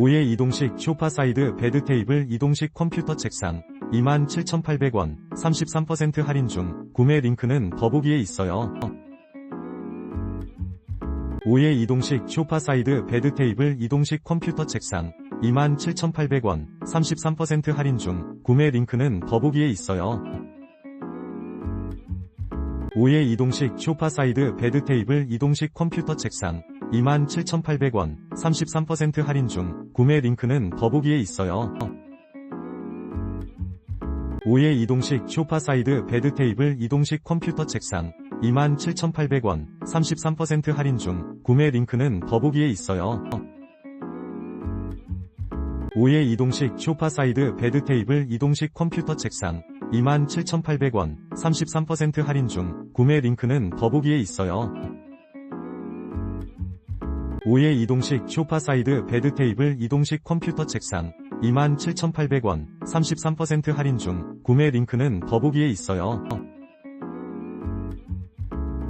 5의 이동식 쇼파 사이드 베드 테이블 이동식 컴퓨터 책상 27,800원 33% 할인 중 구매 링크는 더보기에 있어요. 5의 이동식 쇼파 사이드 베드 테이블 이동식 컴퓨터 책상 27,800원 33% 할인 중 구매 링크는 더보기에 있어요. 5의 이동식 쇼파 사이드 베드 테이블 이동식 컴퓨터 책상 27,800원 33% 할인 중 구매 링크는 더보기에 있어요. 5의 이동식 쇼파 사이드 베드 테이블 이동식 컴퓨터 책상 27,800원 33% 할인 중 구매 링크는 더보기에 있어요. 5의 이동식 쇼파 사이드 베드 테이블 이동식 컴퓨터 책상 27,800원 33% 할인 중 구매 링크는 더보기에 있어요. 5의 이동식 쇼파 사이드 베드 테이블 이동식 컴퓨터 책상 27,800원 33% 할인 중 구매 링크는 더보기에 있어요.